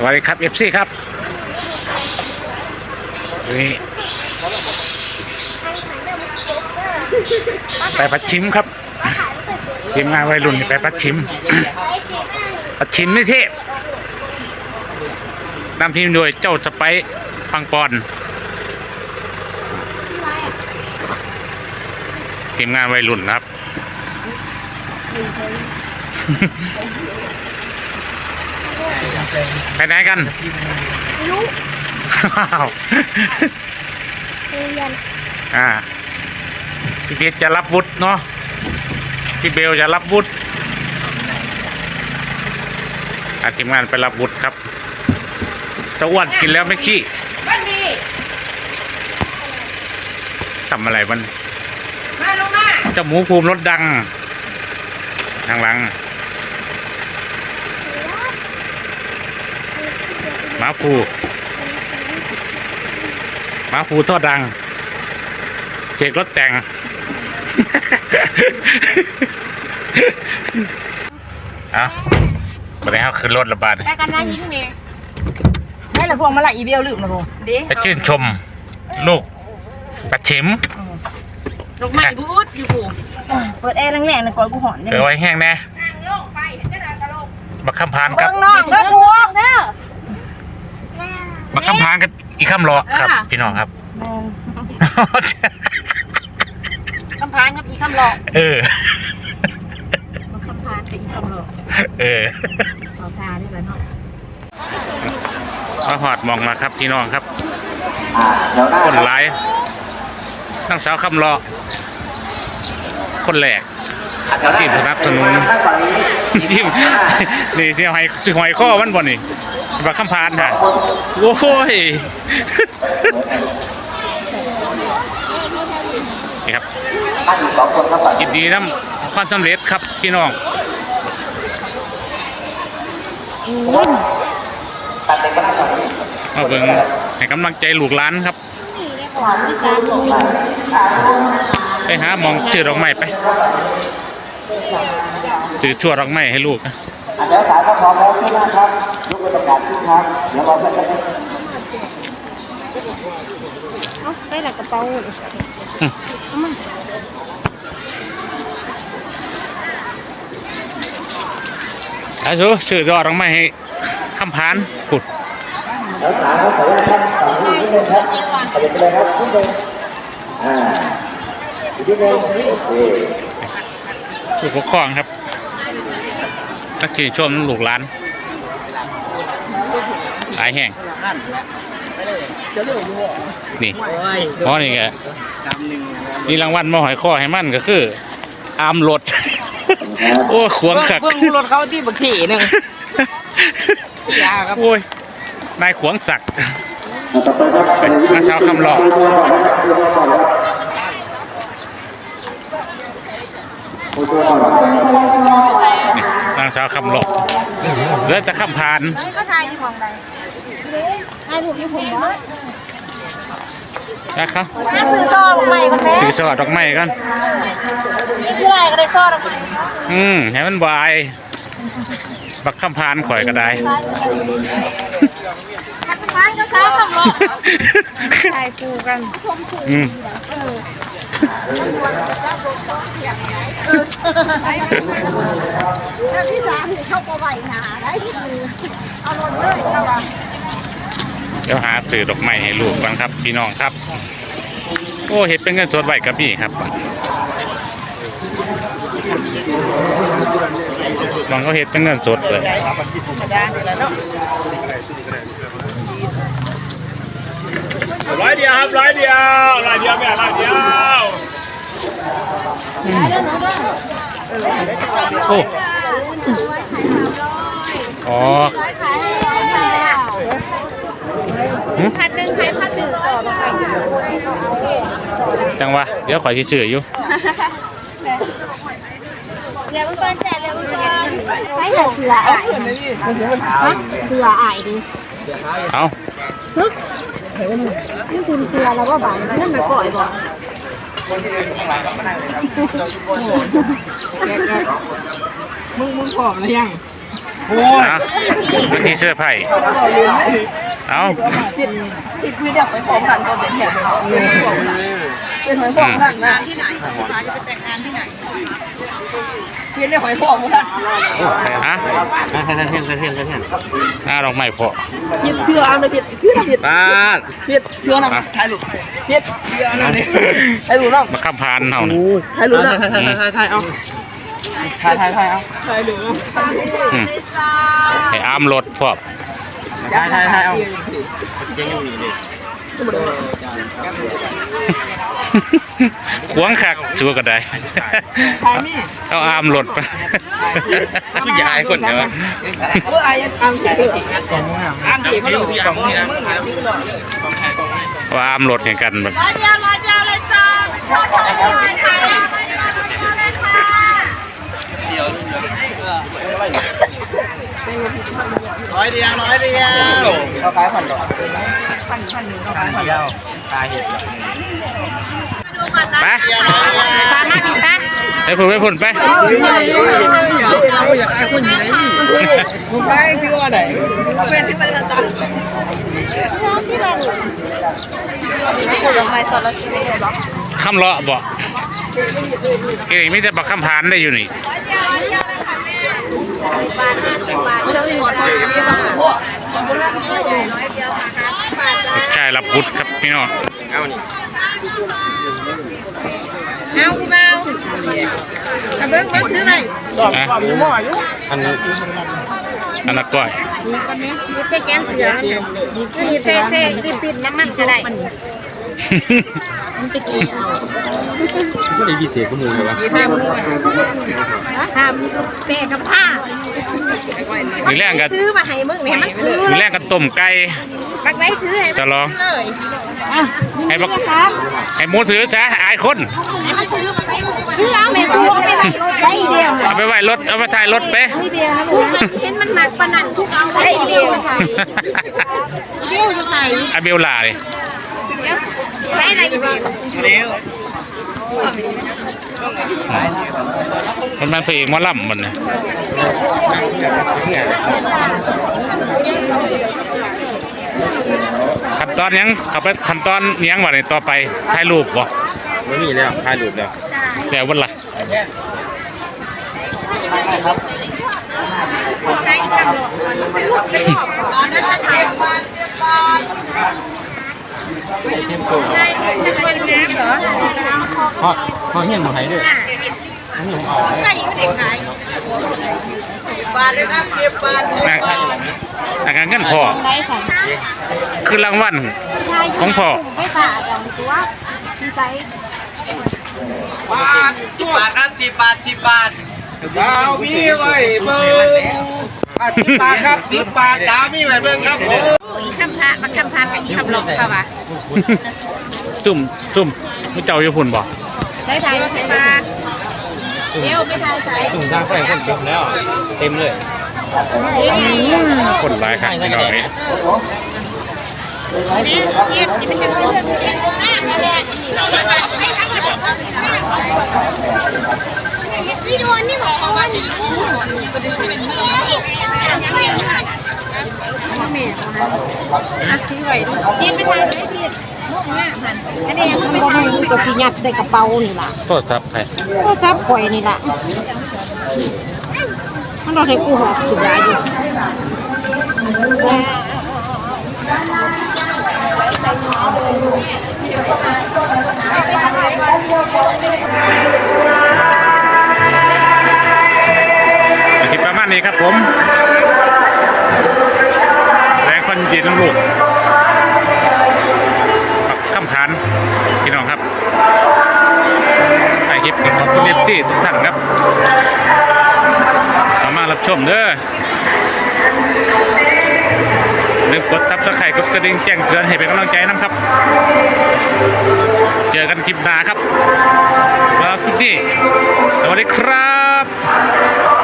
สวัสดีครับเอฟซีครับนี่ไปปัดชิมครับทีมงานวัยรุ่นไปปัดชิม ปัดชิมนี่เทพนำทีมโดยเจ้าสไปซ์ปังปอนทีมงานวัยรุ่นครับ ไปไหนกันรู้อ้าวเรียนอ่าพี่เกดจะรับวุฒิเนาะพี่เบลจะรับวุฒิอาทีมงานไปรับวุฒิครับเจะอ้วนกินแล้วไม่ขี้บ้านดีทำอะไรมันมาลงมาเจ้าหมูภูมิรถดังทางหลัง หมาภูหมาภูทอดดังเช็ครถแต่ง เอาไปแล้วขึ้นรถระบาดไปกันนะยิ้มเนี่ยใช่ละพวงมาละอีเบลลืมนะพวงเด็กไปชื่นชมลูกปัดฉิมลงมาบูดอยู่ผูเปิดแอร์แรงๆนะก่อนกูหอนเนี่ยเออไว้แห้งแน่นั่งลงไปจะได้กระโลกบักคำพานครับข้างนอกเด้อพวงเด้อบักคำพานกับอีกคำรอครับ พี่น้องครับแม่นคำพานกับอีคำหลอกเออคำพานกับอีคำหลอกเออขอพาได้แล้วเนาะมาหอดมองมาครับพี่น้องครับคนร้ายนังสาวคำรอคนแรกทีมสนับสนุน ทีมนี่ที่หอยที่หอยข้อมันบ่นี่บักคำพานฮะโอ้ยนี่ครับยินดีน้ำความสำเร็จครับพี่น้องมาเบิ่งให้กำลังใจลูกหลานครับไปหาหมองจืดดอกไม้ไป จืดชั่วดอกไม้ให้ลูกนะเดี๋ยวสายก็พร้อมแล้วขึ้นนะครับยกบรรยากาศขึ้นครับเดี๋ยวเราจะไปเอาใส่ละกระเป๋าอาชูชื่อดอกดอกไม้ให้คำพานกุดเดี๋ยวสายเขาขออนุญาตท่านฝั่งนี้นิดนึงครับขยับไปเลยครับนิดนึงอ่าอีกนิดนึงโอเคผู้ปกครองครับ นักขี่นชมลูกหลานหลายแห่งนี่เพราะนี่ไงนี่รางวัลมาหอยข้อให้มันก็คืออามรถโอ้ขวงขักเพิ่งรถเขาที่บักขี่หนึ่งยาครับโอ้ยนายขวงศักดิ์ต่อไปครับเป็นนักชาวคำหลอกนี่นางสาวคำหลอกเหลือแต่คำพานเขาทายอยู่ของใดให้ผมให้ผมว่านะครับถ้าซื้อซองใหม่กันแม่ถือสอดดอกไม้กันนี่คืออะไรก็ได้ซองใหม่อืมให้มันบายบักคำพานข่อยก็ได้ทักทายก็ซ้ำคำบอกทายคู่กัน อืม แล้วที่สามนี่เข้าไปไหวหนาได้ที่มือเอาลงเลยเอาวะเดี๋ยวหาสื่อดอกไม้ให้ลูกกันครับ พี่น้องครับ โอ้เห็ดเป็นเงินสดไหวกับพี่ครับน้องเขาเห็ดเป็นเงินสดเลย ธรรมดานี่แหละเนาะ ร้อ ยเดียวครับร้อยเดียวร้อยเดียวแม่ร้อยเดียวโอ้อ๋อขายให้ร้อยจ้าหึพันหนึ่งขายพันหนึ่งต่อมาขายจังวะเดี๋ยวข่อยสิซื้ออยู่เดี๋ยวเพื่อนแจกเดี๋ยวเพื่อนให้เสืออายเสืออายดิเอา นี่คุณเสือแล้วว่าบานนั่นมาก่อยบ่มึงมึงผอมแล้วยังนะวิธีเสื้อไผ่เอาผิดผิดคุยเดี๋ยวไปพร้อมกันก็เป็นแถบเป็นหอยพวงนั่นนะที่ไหนจะไปแต่งงานที่ไหน เพียนได้หอยพวงนั่นฮะท่านท่านท่านท่านท่านท่านหน้าดอกไม้พอผิดเพื่อเอาเลยผิดเพื่อผิดป้าดผิดเพื่อนะถ่ายรูปผิดเพื่อนะถ่ายรูปนะมาข้ามพานเฮานะถ่ายรูปนะถ่ายถ่ายถ่ายเอาถ่ายถ่ายถ่ายเอาถ่ายรูปอืมให้อามรถพร้อมถ่ายถ่ายถ่ายเอาเจ๊งอยู่นี่เลย ขวางคักชัวก็ได้ เอาอามรถไปคือยายคนเดียวเออไอ้อังถ่ายรูปอังดีเขาที่ที่อ่างที่อ่างว่าอามรถอย่างกันแบบร้อยเดียวร้อยเดียวเลยจ้าขอโทษด้วยค่ะขอโทษด้วยค่ะร้อยเดียวร้อยเดียวเขาขายพันดอก เดียวตาเห็ดไปตามมาถึงตาไปพุ่นไปพุ่นไปเราอยากไอ้คนอยู่ไหนมึงไปที่ว่าไหนเป็นที่มันตัดพูดลงไปสดแล้วชีวิตเลยบอกคำเลาะบ่เก่งไม่แต่บักคำพานได้อยู่นี่ไม่ต้องรีบหัวทอยนี่ต้องพวกใช่รับพุทธครับพี่น้องเอานี่เอาคุณเอาเอาเบิ้งเบิ้งซื้อไหมนะอันนี้อันนั้นก้อยนี่ใช่แกนเสือนี่เซ่เซ่ที่ปิดน้ำมันก็ได้มันติดกี่เอาก็เลยพิเศษก็มูเลยวะทำทำเปะกับผ้ามีแรงกันซื้อมาให้มึงเนี่ยมันซื้อมีแรงกันต้มไก่ ปักไว้ซื้อให้จะลอง เลยให้บักให้หมูถือจ้าอายคนซื้อเอาไม่ซื้อเอาไปไหนใช่เดียวเอาไปไว้รถ เอาไปถ่ายรถไปทุกเห็นมันหนักปนันทุกเอาใส่เดียวใส่เดียวจะใส่อาเบลลาเลยใส่อะไรกันดีเร็วมันมันเพลงหมอลำมันนะ ขั้นตอนหยังเขาไปขั้นตอนหยังวะเนี่ยต่อไปถ่ายรูปบ่ไม่มีแล้วถ่ายรูปแล้วแต่วันละเตรียมตัวพอพอเฮียนมาให้ด้วยนี่ผมเอาใส่เด็กขาย บาทเลยครับเก็บบาทนะอาการเงินพ่อได้สั่งคือรางวัลของพ่อไม่ขาดอย่างตัวที่ใส่บาทบาทครับสิบบาทสิบบาทดาวมีไว้เบิ่งสิบบาทครับสิบบาทดาวมีไว้เบิ่งครับผมอีคำพาบักคำพากับอีคำหลอกค่ะวะจุ่มจุ่มไม่เจ้าอยู่พุ่นบ่ได้ไทยใส่มา เดี๋ยวไม่ทายใส่สุ่มทางไปคนเต็มแล้ว เต็มเลยคนหลายครับพี่น้องเอ้ยนี่เทียบที่มันจะเป็นเรื่องเสียงแม่แม่พี่ดวนนี่บอกเขาว่าสิรู้ก็ดูสิเป็นเรื่องที่ไหวที่ไม่ทายไม่ผิดมุกมากมันอันนี้ยังไม่ทาย ก็ สิยัดใส่กระเป๋านี่ล่ะโทษครับใครโทรศัพท์ข่อยนี่ล่ะมันเราให้กูหอบสิได้อยู่อาทิตย์ประมาณนี้ครับผม แรงคนจีนลูก คุณเอฟจีทุกท่านครับสามารับชมเด้อลืมกดซับสไครต์กดกระดิ่งแจ้งเตือนให้เป็นกำลังใจนะครับ เจอกันคลิปหน้าครับแล้วคลิปนี้สวัสดีครับ